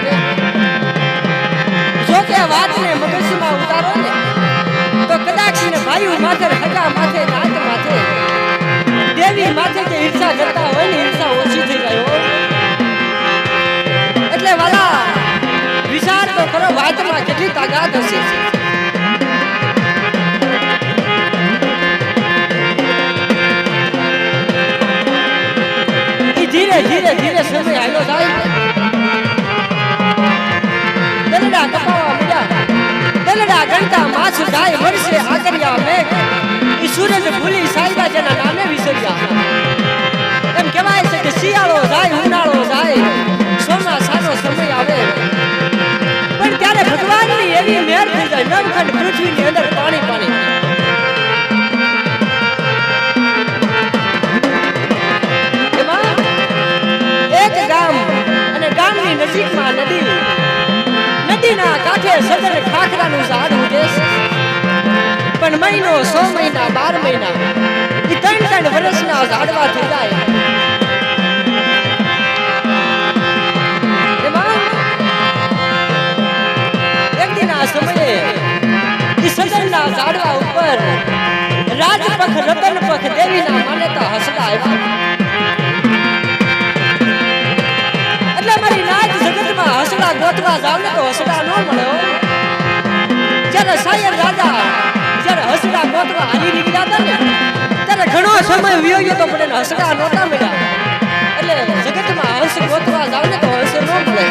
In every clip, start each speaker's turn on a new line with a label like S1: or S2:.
S1: આવે. જો કે વાતને મગજમાં ઉતારો ને, તો કદાચ ને ભાઈ માથે હગા માથે નાત માથે, દેવી માથે જે ઈર્ષા કરતા હોય ને, ઈર્ષા ઓછી થઈ જાય એટલે વાલા, વિચાર તો કરો, વાતમાં કેટલી તાકાત હશે. દલડા ગણતા માછું ગાય વર્ષે આગળ્યા મેઘ. ઈ સૂરજ ભૂલી સાયબા જેના નામે વિસર્યા. એમ કહેવાય છે કે શિયાળો જાય, ઉનાળો જાય ચોમાસાનો સમય આવે. પણ ત્યારે ભગવાનની એવી મેર થઈ જાય નવખંડ પૃથ્વીની અંદર નદીના કાંઠે સજન ખાખરાનું ઉગે છે. પણ મહિનો, સો મહિના, બાર મહિના એ ત્રણ ત્રણ વર્ષના ઝાડવા થઈ જાય એક દિન આ સમયે સજનના ઝાડવા ઉપર રાજપખ રતનપખ દેવીના માન્યતા હસતા આવ્યા. ગોતવા જાવ ને તો હસડા ન મળે હો. જ્યારે સાયર રાજા, જ્યારે હસડા ગોતવા હાલી નીકળ્યા હતા ને, ત્યારે ઘણો સમય વયો ગયો તો પણ એને હસડા નહોતા મળ્યા એટલે જગતમાં હસ ગોતવા જાવ ને તો હસ ન મળે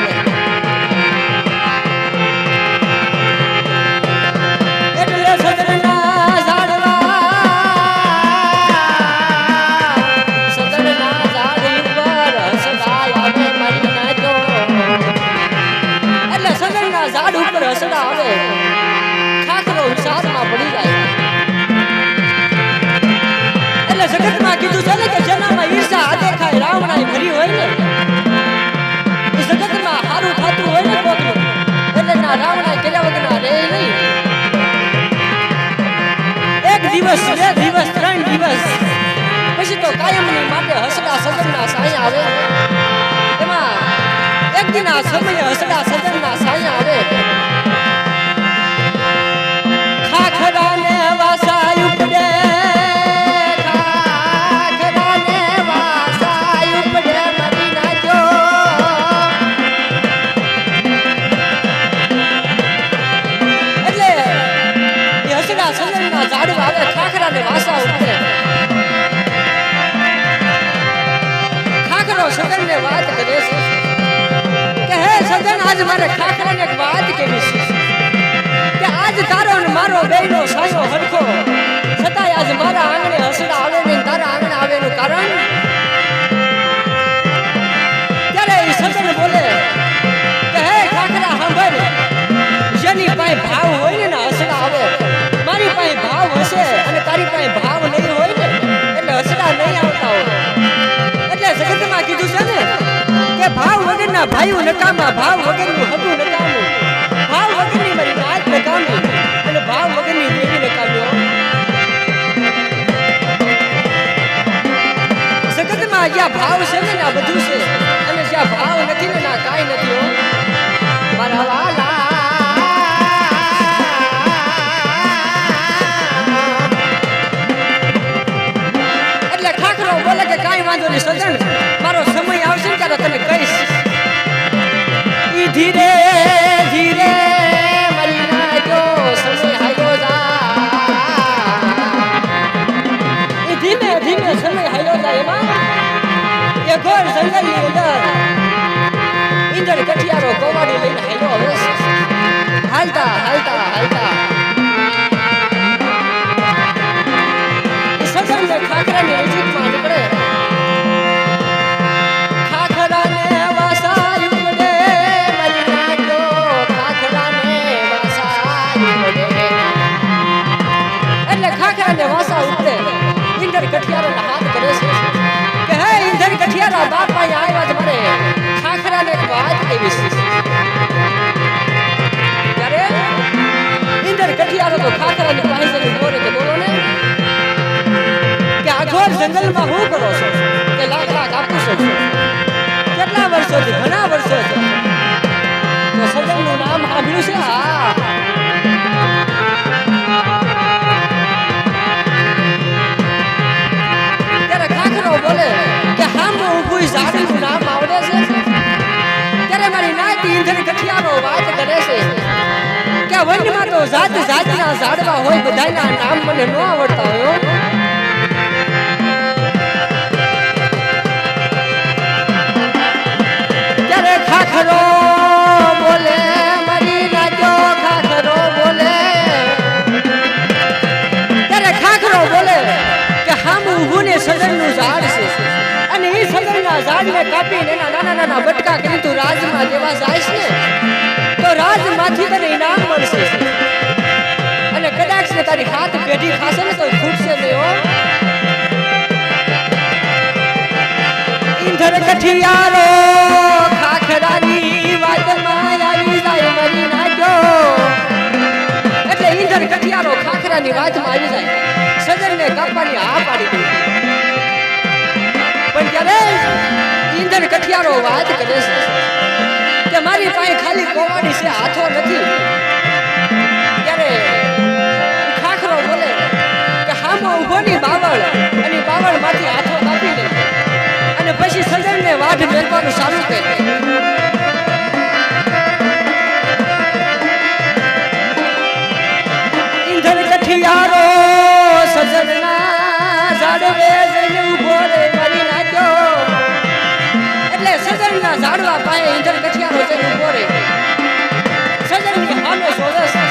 S1: દિવસ, બે દિવસ, ત્રણ દિવસ. પછી તો કાયમની માટે હસડા સદનના સાયા આવે એમાં એક દિન આ સમયે હસડા સદનના સાયા આવે ખાખરાને વાસા ઉપડે. વગરના ભાઈઓ નકામા, ભાવ વગરનું હતું નકામું. ભાવ વગરની મારી નાચ નકામી. અને ભાવ વગરની દેવી નકામ્યો જગતમાં જ્યાં ભાવ છે ને આ બધું છે. ધીરે ધીરે ધીમે ધીમે સમય હાલ્યો જાય એમાં. એ ઘોર જંગલની અંદર ઈંધણ કઠિયારો કોવાડી લઈને હાલ્યો હવે. હાલતા હાલતા હાલતા. સજનને ખાખરાની નજીકમાં કઠિયારો હાથ કરે છે. કે હે ઈંધણ કઠિયારો બાપ અહીંયા આવ્યા છે મારે. ખાખરાને એક વાત કેવી છે. ત્યારે ઈંધણ કઠિયારો તો ખાખરાને પાસે બોલે કે બોલો ને. કે આઘોર જંગલમાં હું કરો છો? કે લાખ લાખ આપું છો. કેટલા વર્ષોથી, ઘણા વર્ષો છે તો સદનનું નામ સાંભળ્યું છે? હા. વનમાં તો જાત જાતના ઝાડવા હોય, બધાના નામ મને ન આવડતા હોય. ત્યારે ખાખરો બોલે કે હામ ઊભું ને સદનનું ઝાડ અને એ સદનના ઝાડને કાપીને નાના નાના બટકા કરી તું રાજમાં જેવા જાય છે. તો રાજમાંથી તને ઇનામ તારી હાથ પેઢી ખાશે ને તો ખૂટશે નહીં, હો. ઇંધર કઠિયારો ખાખરાની વાતમાં આવી જાય, મરી નાખ્યો એટલે ઈંધણ કઠિયારો ખાખરાની વાતમાં આવી જાય. સજનને કાપવાની હા પાડી દીધી. પણ ત્યારે ઈંધણ કઠિયારો વાત કરે છે, કે મારી પાસે ખાલી કોવાડી છે, હાથો નથી. હામો બાવળ અને બાવળમાંથી હાથો કાપી દે. અને પછી સજનને વાઢ મેળવાનું ચાલુ કરે. ઇંધણ કઠિયારો સજનના ઝાડવે જઈને ઊભો રે કરી નાખ્યો. એટલે સજનના ઝાડવા પાસે ઇંધણ કઠિયારો જઈને ઊભો રે સજનની સામે છે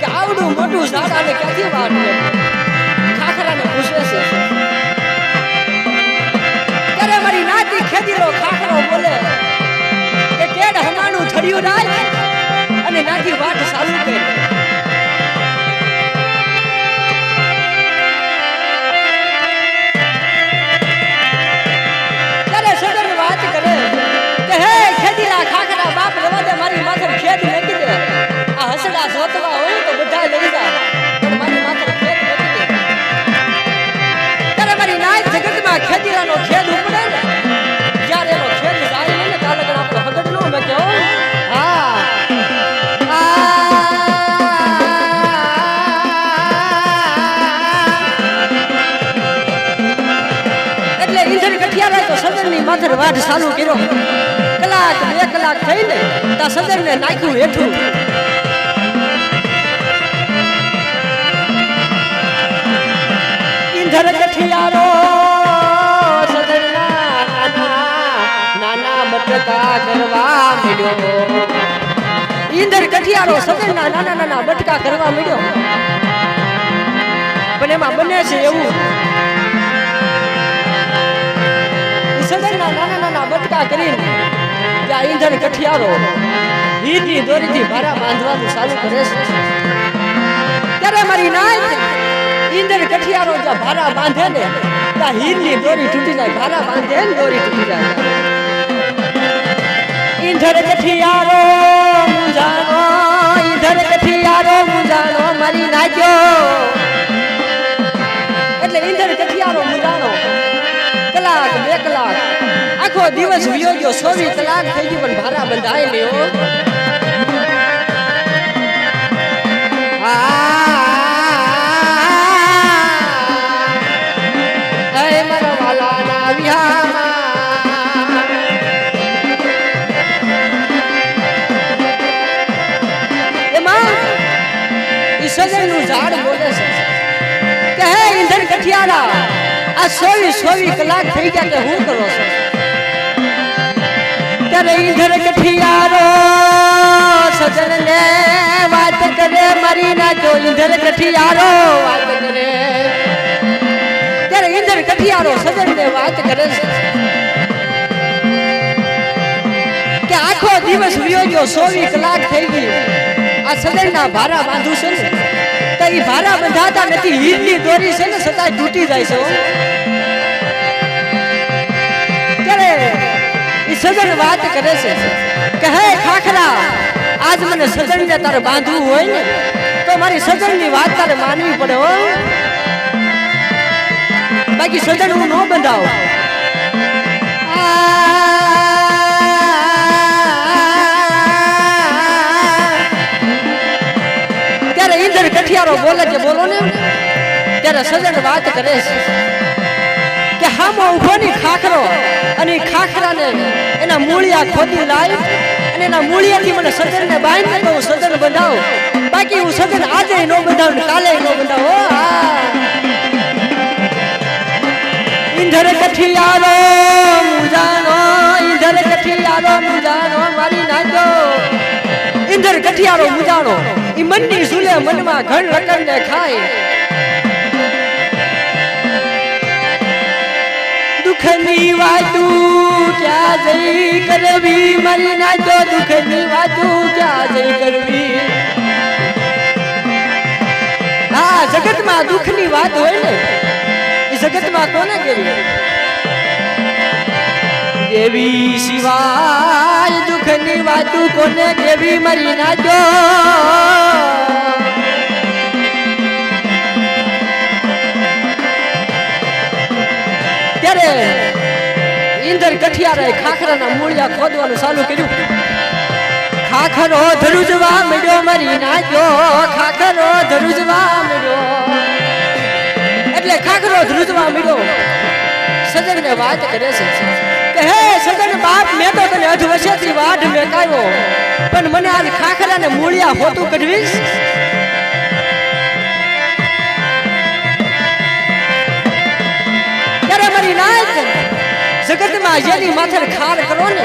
S1: કે આવડું મોટું ઝાડ આને ક્યાંથી વાળ બોલે કે કેડ હમાનું થડિયું રાજ અને નાખી વાત ચાલુ કરી સદનની વાઢ ચાલુ કર્યો. કલાક બે કલાક થઈને તા સદનને નાખ્યું હેઠું. ઈંધણ કઠિયારો નાના બટકા કરવા મળ્યો ઈંધણ કઠિયારો સદનના નાના નાના બટકા કરવા મળ્યો પણ એમાં બને છે એવું. નાના નાના બટકા કરીને ત્યાં ઈંધણ કઠિયારો હીરની દોરીથી ભારા બાંધવાનું ચાલુ કરે છે. ત્યારે મારી નાય ઈંધણ કઠિયારો જ્યાં ભારા બાંધે ને, ત્યાં હીરની દોરી તૂટી જાય, ભારા બાંધે ને દોરી તૂટી જાય. ઈંધણ કઠિયારો દિવસ વિયો ગયો છવ્વીસ કલાક થઈ ગઈ, પણ ભારા બંધાય ઈ સજનનું ઝાડ બોલે છે. કે હે ઈંધણ કઠિયારા, આ સોવી સોવી કલાક થઈ ગયા કે હું કરો છો? ઈંધણ કઠિયારો સજન ને વાત કરે, મારી નાખો ઈંધણ કઠિયારો, વાત કરે. ત્યારે કઠિયારો સજન ને વાત કરે કે આખો દિવસ વિયો ગયો સોવી કલાક થઈ ગઈ. આ સદનના ભારા બાંધું છે ને. તો એ ભારા બંધાતા નથી હીરની દોરી છે ને, સદાય તૂટી જાય છે સજન વાત કરે છે. કે હે ખાખરા, આજ મને સજન ને તારે બાંધવું હોય ને, તો મારી સજનની વાત તારે માનવી પડે હો. બાકી સજન હું ન બંધાવ. ત્યારે ઇન્દ્ર કઠિયારો બોલે કે બોલો ને. ત્યારે સજન વાત કરે છે. કે ઊભો ની ખાખરો. અને ખાખરા ખાખરાને એના મૂળિયા ખોદી લાવી અને એના મૂળિયાથી મને સજનને બાંધીને તો હું સજન બંધાવું બાકી હું સજન આજે ન બંધાવું ને કાલે ન બંધાવું હો, ઇન્દ્ર કઠિયારો મુજાનો ઇન્દ્ર કઠિયારો મુજાનો મારી નાખો. ઇન્દ્ર કઠિયારો મુજાણો ઈ મનની સુલે મનમાં ઘણ રકડને ખાય. દુઃખની વાતું ક્યાં જઈ કરવી? મરી નાખો દુઃખની વાતું ક્યાં જઈ કરવી? હા, જગતમાં દુઃખની વાત હોય ને, એ જગતમાં કોને કેવી? દેવી સિવાય દુઃખની વાતું કોને કેવી? મરી જો ત્યારે ઇન્દર કઠિયારે ખાખરાના મૂળિયા ખોદવાનું ચાલુ કર્યું. ખાખરો ધરુજવા મળ્યો મરી નાખ્યો ખાખરો ધરુજવા મળ્યો એટલે ખાખરો ધ્રુજવા મળ્યો સજન ને વાત કરે છે. હે સજન બાપ, મેં તો તને અઢ વર્ષથી વાઢ મેકાયો. પણ મને આજ ખાખરાને મૂળિયા હોતું કઢવીશ? ત્યારે મારી નાચ જગતમાં જેની માથે ખાર કરો ને,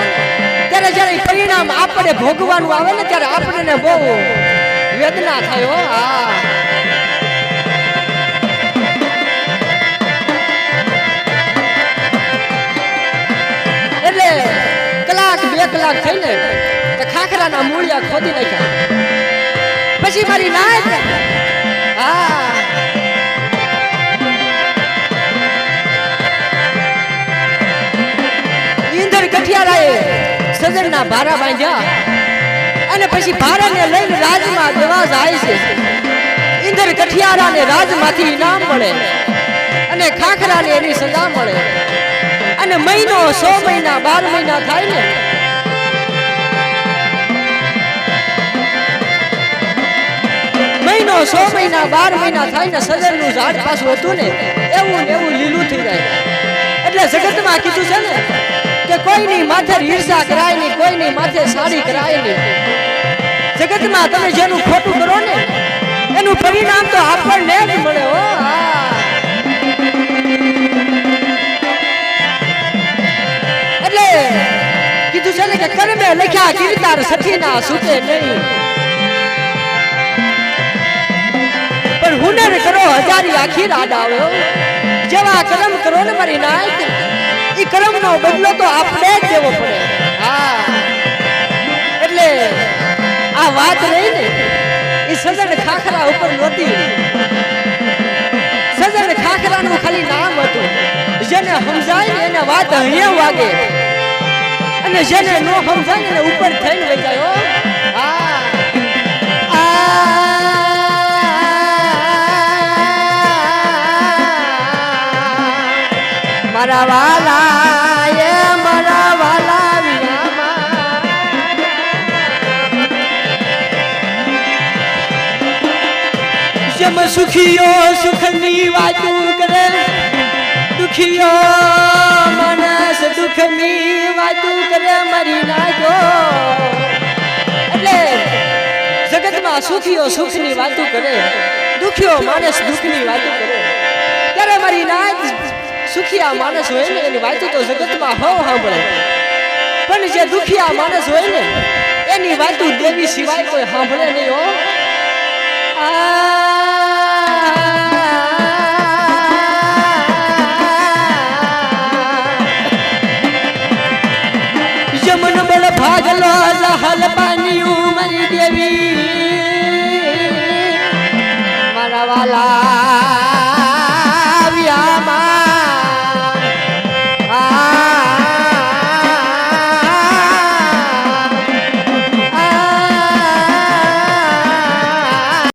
S1: ત્યારે જ્યારે પરિણામ આપણે ભોગવાનું આવે ને, ત્યારે આપણને બહુ વેદના થાય, હા એટલે કલાક બે કલાક થઈને ખાખરાના મૂળિયા ખોદી નાખ્યા. પછી મારી નાચ સજનના ભારા બાંધ્યા. અને પછી ભારાને લઈને રાજમાં દેવા જાય છે. ઇન્દ્ર કઠિયારાને રાજમાંથી ઇનામ મળે. અને ખાખરાને એની સજા મળે. અને મહિનો સો મહિના, બાર મહિના થાય ને. મહિનો સો મહિના, બાર મહિના થાય ને સજનનું ઝાડ પાછું હતું ને. એવું ને એવું લીલું થઈ જાય. એટલે જગતમાં કીધું છે ને કે કોઈની માથે ઈર્ષા કરાય નહીં કોઈની માથે સારી કરાય નહીં જગતમાં તમે જેનું ખોટું કરો ને, એનું પરિણામ તો આપણને જ મળે હો. એટલે કીધું છે ને કે કર્મે લખ્યા કીર્તાર સખીના સુતે નહીં. પણ હુનર કરો હજારી આખી રાડ આવે જેવા કર્મ કરો ને મારી નાયક ઈ કર્મનો બદલો તો આપણે જ દેવો પડે. હા. એટલે આ વાત રહી ને ઈ સજન ખાખરા ઉપર નહોતી. સજન ખાખરાનું ખાલી નામ હતું. જેને સમજાય ને એને વાત અહીંયા વાગે. અને જેને ન સમજાય ને ઉપર થઈને વેચાયો હા. મારા વાલા મારા વાલા જેમ સુખીઓ સુખની વાતું કરે, દુખીઓ માણસ સુખની વાતું કરે, મરી નાખો એટલે જગતમાં સુખીઓ સુખની વાતું કરે, દુખીઓ માણસ દુઃખની વાતું કરે. ત્યારે મારી નાચ સુખિયા માણસ હોય ને એની વાતો તો જગતમાં હવ સાંભળે. પણ જે દુખિયા માણસ હોય ને એની વાતો દેવી સિવાય કોઈ સાંભળે નહીં હો. યમન